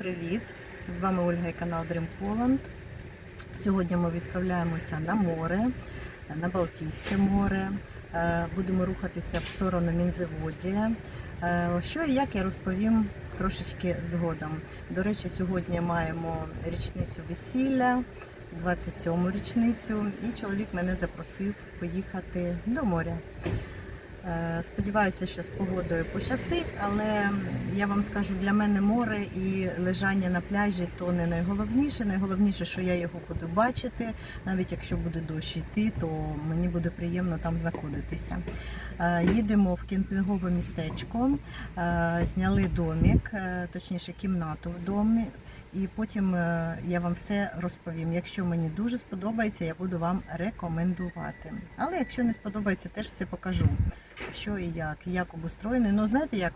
привіт! З вами Ольга і канал Dream Poland. Сьогодні ми відправляємося на море, на Балтійське море. Е, Будемо рухатися в сторону Мінзаводія. Е, Що і як я розповім трошечки згодом. До речі, сьогодні маємо річницю весілля, 27-му річницю, і чоловік мене запросив поїхати до моря. Е, Сподіваюся, що з погодою пощастить, але я вам скажу, для мене море і лежання на пляжі то не найголовніше. Найголовніше, що я його буду бачити. Навіть якщо буде дощ йти, то мені буде приємно там знаходитися. Е, Їдемо в кемпінгове містечко, е, зняли домик, точніше кімнату в домі. І потім е, я вам все розповім. Якщо мені дуже сподобається, я буду вам рекомендувати. Але якщо не сподобається, теж все покажу, що і як, як обустроєний. Ну, знаєте як,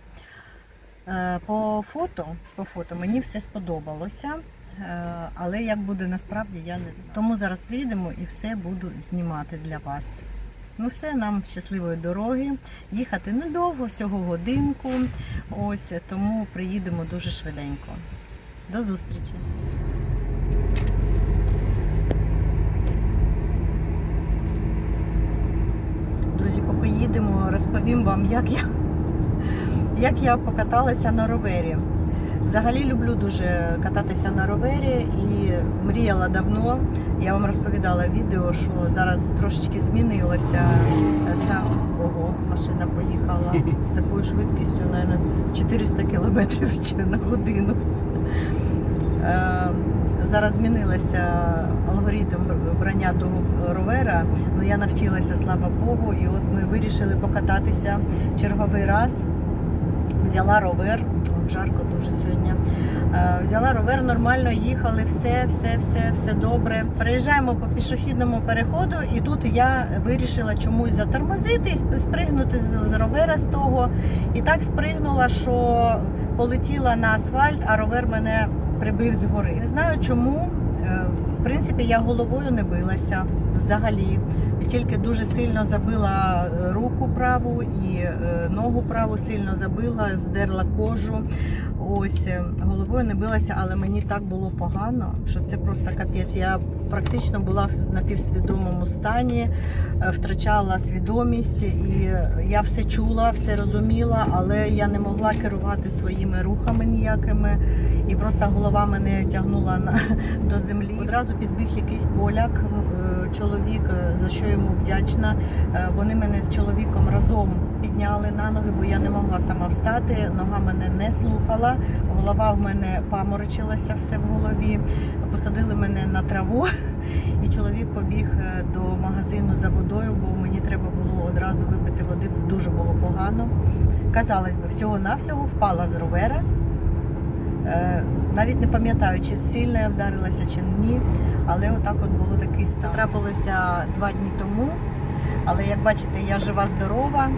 е, по фото, по фото мені все сподобалося. е, Але як буде насправді, я не знаю. Тому зараз приїдемо і все буду знімати для вас. Ну все, нам щасливої дороги. Їхати недовго, всього годинку. Ось тому приїдемо дуже швиденько. До зустрічі. Друзі, поки їдемо, розповім вам, як я, як я покаталася на ровері. Взагалі люблю дуже кататися на ровері і мріяла давно. Я вам розповідала відео, що зараз трошечки змінилося. Сам ого, машина поїхала з такою швидкістю, мабуть, 400 км на годину. Е, Зараз змінилася алгоритм брання до ровера. але я навчилася, слава Богу, і от ми вирішили покататися черговий раз. Взяла ровер, жарко дуже Взяла ровер, нормально їхали, все, все, все, все добре. Переїжджаємо по пішохідному переходу, і тут я вирішила чомусь затормозити спригнути з з ровера з того. І так спригнула, що полетіла на асфальт, а ровер мене прибив згори. Не знаю чому. Е, В принципі, я головою не билася взагалі. Тільки дуже сильно забила е, руку праву і е, ногу праву сильно забила, здерла кожу. Ось е, головою не билася, але мені так було погано, що це просто капець. Я практично була в напівсвідомому стані, втрачала свідомість, і я все чула, все розуміла, але я не могла керувати своїми рухами ніякими. І просто голова мене тягнула на, до землі. Одразу підбіг якийсь поляк, чоловік, е, за що йому вдячна. Е, Вони мене з чоловіком разом підняли на ноги, бо я не могла сама встати. Нога мене не слухала, голова в мене паморочилася все в голові. Посадили мене на траву, і чоловік побіг е, до магазину за водою, бо мені треба було одразу випити води. Дуже було погано. Казалось би, всього-навсього впала з ровера. Навіть не пам'ятаю, чи сильно я вдарилася, чи ні. Але отак от було такий стан. Трапилося два дні тому. Але як бачите, я жива, здорова.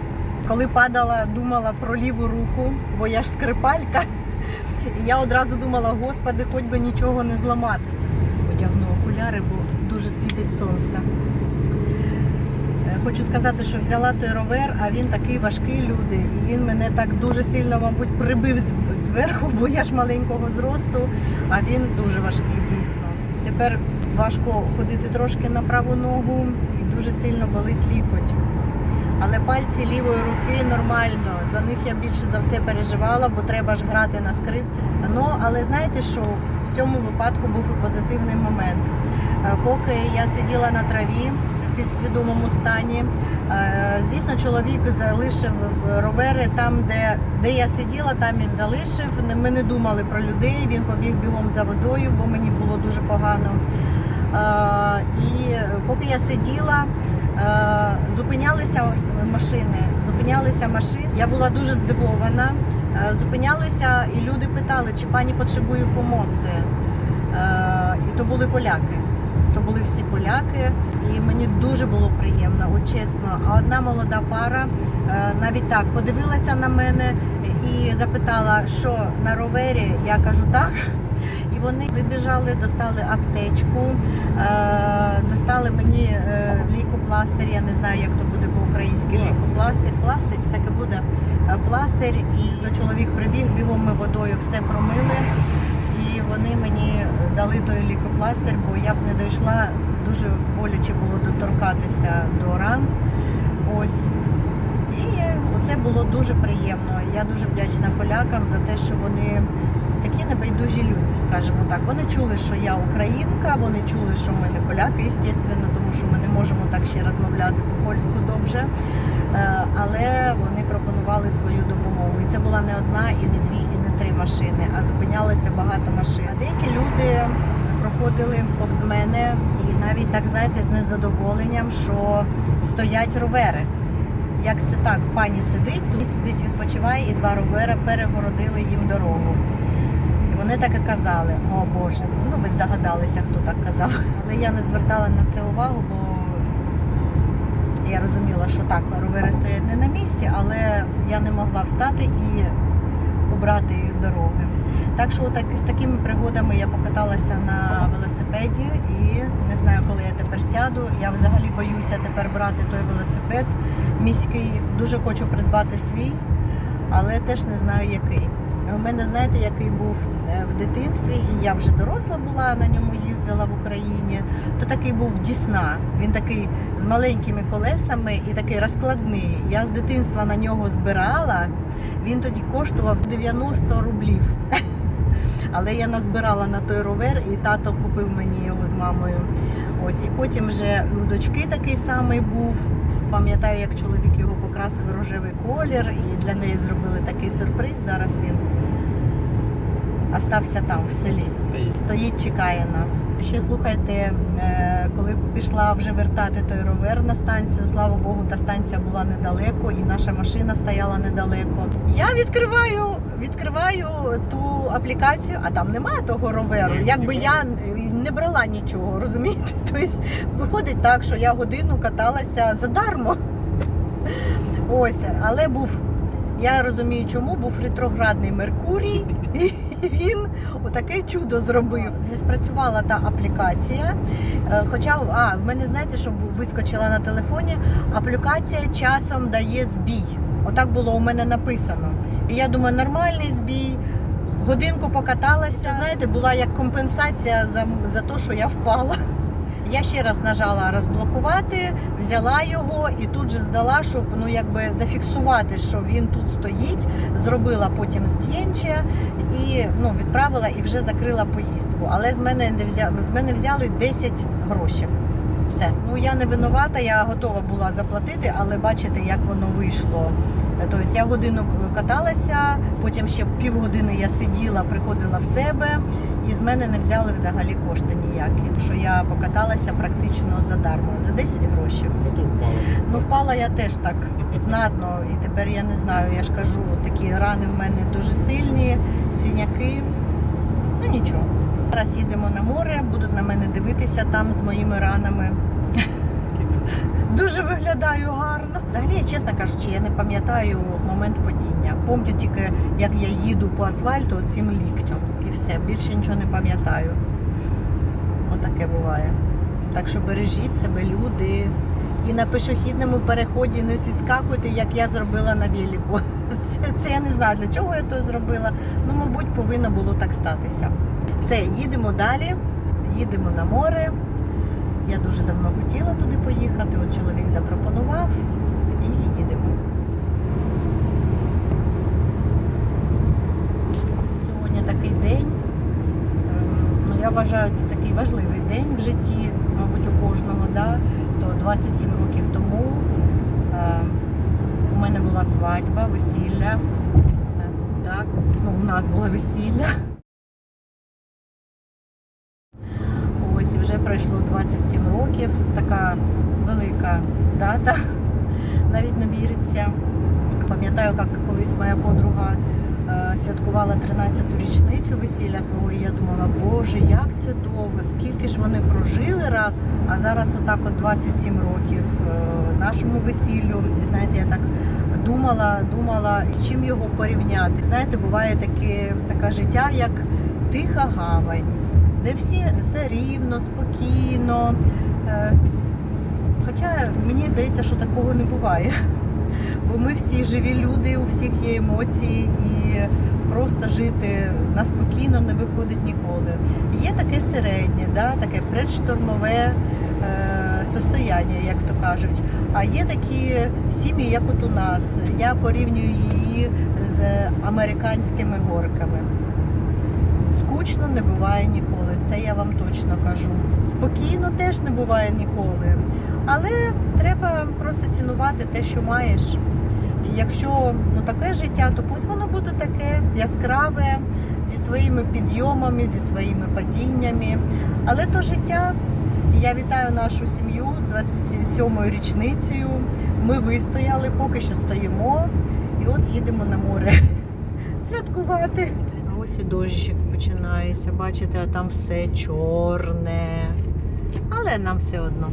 Коли падала, думала про ліву руку, бо я ж скрипалька. І я одразу думала, господи, хоч би нічого не зламатися. Одягну окуляри, бо дуже світить сонце. Хочу сказати, що взяла той ровер, а він такий важкий люди, і він мене так дуже сильно, мабуть, прибив зверху, бо я ж маленького зросту, а він дуже важкий дійсно. Тепер важко ходити трошки на праву ногу і дуже сильно болить лікоть. Але пальці лівої руки нормально. За них я більше за все переживала, бо треба ж грати на скрипці. Ну, але знаєте що? В цьому випадку був і позитивний момент. Е, Поки я сиділа на траві в півсвідомому стані, е, звісно, чоловік залишив ровери там, де, де я сиділа, там він залишив. Ми не думали про людей. Він побіг бігом за водою, бо мені було дуже погано. Е, І поки я сиділа, е, зупинялися машини. Зупинялися машини. Я була дуже здивована. Зупинялися, і люди питали, чи пані потребує помоці. І то були поляки. Були всі поляки, і мені дуже було приємно, от чесно. А одна молода пара е, навіть так подивилася на мене і запитала, що на ровері. Я кажу так. І вони вибіжали, достали аптечку, е, достали мені е, лейкопластир, я не знаю, як то буде по-українськи лейкопластир, пластир, так і буде пластир. І чоловік прибіг, бігом ми водою все промили. Вони мені дали той лікопластир, бо я б не дійшла, дуже боляче було доторкатися до ран. Ось. І це було дуже приємно. Я дуже вдячна полякам за те, що вони такі небайдужі люди, скажімо так. Вони чули, що я українка, вони чули, що ми не поляки, звісно, тому що ми не можемо так ще розмовляти по-польську добре. Е, Але вони пропонували свою допомогу. І це була не одна, і не дві, три машини, а зупинялося багато машин. Деякі люди проходили повз мене і навіть так, знаєте, з незадоволенням, що стоять ровери. Як це так, пані сидить, тут сидить, відпочиває, і два ровера перегородили їм дорогу. І вони так і казали: о Боже, ну ви здогадалися, хто так казав. Але я не звертала на це увагу, бо я розуміла, що так, ровери стоять не на місці, але я не могла встати і убрати їх з дороги. Так що так, з такими пригодами я покаталася на велосипеді і не знаю, коли я тепер сяду. Я взагалі боюся тепер брати той велосипед міський. Дуже хочу придбати свій, але теж не знаю який. У мене, знаєте, який був е, в дитинстві, і я вже доросла була, на ньому їздила в Україні. То такий був Дісна. Він такий з маленькими колесами і такий розкладний. Я з дитинства на нього збирала. Він тоді коштував 90 рублів. Але я назбирала на той ровер, і тато купив мені його з мамою. Ось і потім вже у дочки такий самий був. Пам'ятаю, як чоловік його покрасив рожевий колір, і для неї зробили такий сюрприз. Зараз він остався там в селі. Стоїть, чекає нас. Ще слухайте, е, коли пішла вже вертати той ровер на станцію, слава Богу, та станція була недалеко, і наша машина стояла недалеко. Я відкриваю, відкриваю ту аплікацію, а там немає того роверу. Якби я не брала нічого, розумієте? Тобто виходить так, що я годину каталася задармо. Ось, але був. Я розумію, чому був ретроградний Меркурій, і він отаке чудо зробив. Не спрацювала та аплікація. Е, Хоча, а, в мене знаєте, що вискочила на телефоні, аплікація часом дає збій. Отак було у мене написано. І я думаю, нормальний збій. Годинку покаталася. Знаєте, була як компенсація за, за те, що я впала. Я ще раз нажала розблокувати, взяла його і тут же здала, щоб ну якби зафіксувати, що він тут стоїть. Зробила потім стінче і ну відправила і вже закрила поїздку. Але з мене не взяли, з мене взяли 10 грошей. Все. Ну я не винувата, я готова була заплатити, але бачите, як воно вийшло. Тобто я годину каталася, потім ще півгодини я сиділа, приходила в себе, і з мене не взяли взагалі кошти ніякі. Що я покаталася практично задармо, за 10 грошей. Зато впала. Ну впала я теж так знатно, і тепер я не знаю. Я ж кажу, такі рани в мене дуже сильні, синяки. Ну нічого. Зараз їдемо на море, будуть на мене дивитися там з моїми ранами. Дуже виглядаю гарно. Взагалі, я, чесно кажучи, я не пам'ятаю момент падіння. Пам'ятаю тільки, як я їду по асфальту цим ліктем. І все, більше нічого не пам'ятаю. Отаке буває. Так що бережіть себе, люди. І на пішохідному переході не зіскакуйте, як я зробила на велику. Це, це я не знаю, для чого я то зробила. Ну, мабуть, повинно було так статися. Все, їдемо далі, їдемо на море. Я дуже давно хотіла туди поїхати. От чоловік запропонував і їдемо. Сьогодні такий день. Ем, Ну, я вважаю, це такий важливий день в житті, мабуть, у кожного. Да? То 27 років тому е, у мене була свадьба, весілля. Е, Так, ну, у нас було весілля. Ось і вже пройшло 27 років. Така велика дата. Навіть не віриться. Пам'ятаю, як колись моя подруга е, святкувала 13-ту річницю весілля свого, і я думала, боже, як це довго, скільки ж вони прожили разом. А зараз отак от 27 років е, нашому весіллю. І знаєте, я так думала, думала, з чим його порівняти. Знаєте, буває таке, таке життя, як тиха гавань, де всі все рівно, спокійно. Е, Хоча мені здається, що такого не буває. Бо ми всі живі люди, у всіх є емоції, і просто жити на спокійно не виходить ніколи. Є таке середнє, да, таке предштурмове е, состояння, як то кажуть. А є такі сім'ї, як от у нас. Я порівнюю її з американськими горками. Скучно не буває ніколи, це я вам точно кажу. Спокійно теж не буває ніколи. Але треба просто цінувати те, що маєш. І якщо ну, таке життя, то пусть воно буде таке яскраве, зі своїми підйомами, зі своїми падіннями. Але то життя. Я вітаю нашу сім'ю з 27-ю річницею. Ми вистояли, поки що стоїмо. І от їдемо на море святкувати. Ось і дощик починається. Бачите, а там все чорне. Але нам все одно.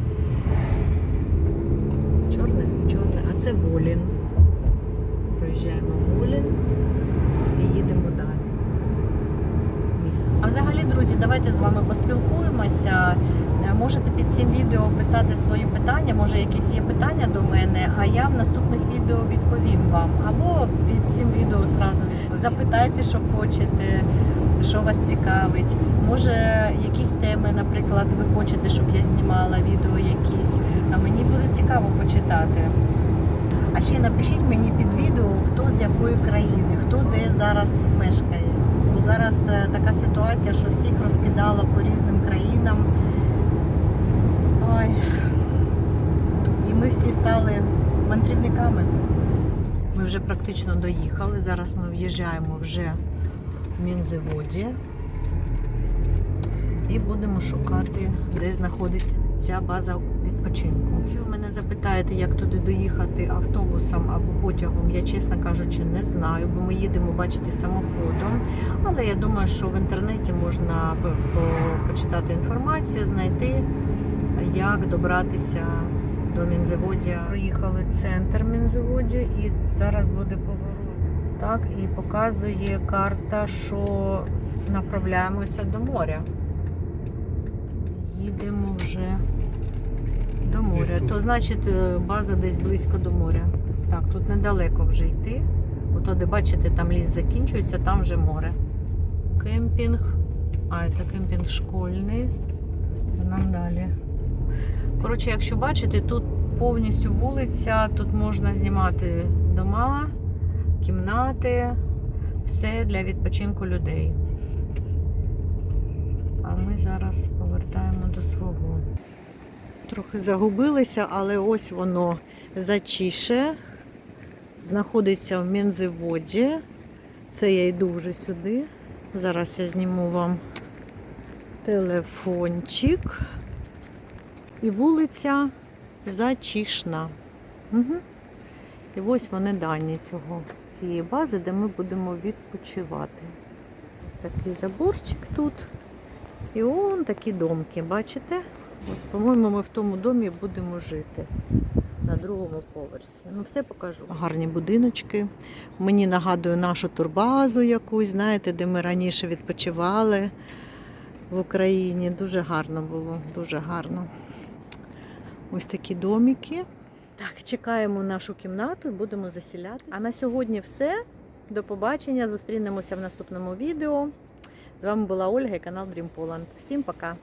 Чорне, чорне, а це Волін. Проїжджаємо Волін і їдемо далі. Місто. А взагалі, друзі, давайте з вами поспілкуємося. Е, Можете під цим відео писати свої питання, може якісь є питання до мене, а я в наступних відео відповім вам. Або під цим відео зразу відповім. Запитайте, що хочете, що вас цікавить. Може, якісь теми, наприклад, ви хочете, щоб я знімала відео якісь, а мені буде цікаво почитати. А ще напишіть мені під відео, хто з якої країни, хто де зараз мешкає. Бо зараз е, така ситуація, що всіх розкидало по різним країнам. Ой. І ми всі стали мандрівниками. Ми вже практично доїхали. Зараз ми в'їжджаємо вже в Мінзеводі і будемо шукати, де знаходиться ця база відпочинку. Якщо ви мене запитаєте, як туди доїхати автобусом або потягом, я чесно кажучи, не знаю, бо ми їдемо, бачите, самоходом. Але я думаю, що в інтернеті можна по- по- почитати інформацію, знайти, як добратися до Мінзаводія. Проїхали центр Мінзаводія і зараз буде поворот. Так, і показує карта, що направляємося до моря. Їдемо вже до моря. То значить е, база десь близько до моря. Так, тут недалеко вже йти. Ото, де бачите, там ліс закінчується, там вже море. Кемпінг. А, це кемпінг школьний. Нам далі. Коротше, якщо бачите, тут повністю вулиця, тут можна знімати дома, кімнати, все для відпочинку людей. А ми зараз повертаємо до свого. Трохи загубилися, але ось воно зачіше. Знаходиться в Мензеводі. Це я йду вже сюди. Зараз я зніму вам телефончик. І вулиця Зачішна. Угу. І ось вони дані цього, цієї бази, де ми будемо відпочивати. Ось такий заборчик тут. І он такі домки, бачите? По-моєму, ми в тому домі будемо жити на другому поверсі. Ну, все покажу. Гарні будиночки. Мені нагадує нашу турбазу якусь, знаєте, де ми раніше відпочивали в Україні. Дуже гарно було, дуже гарно. Ось такі домики. Так, чекаємо нашу кімнату і будемо засіляти. А на сьогодні все. До побачення. Зустрінемося в наступному відео. З вами була Ольга і канал Dream Poland. Всім пока!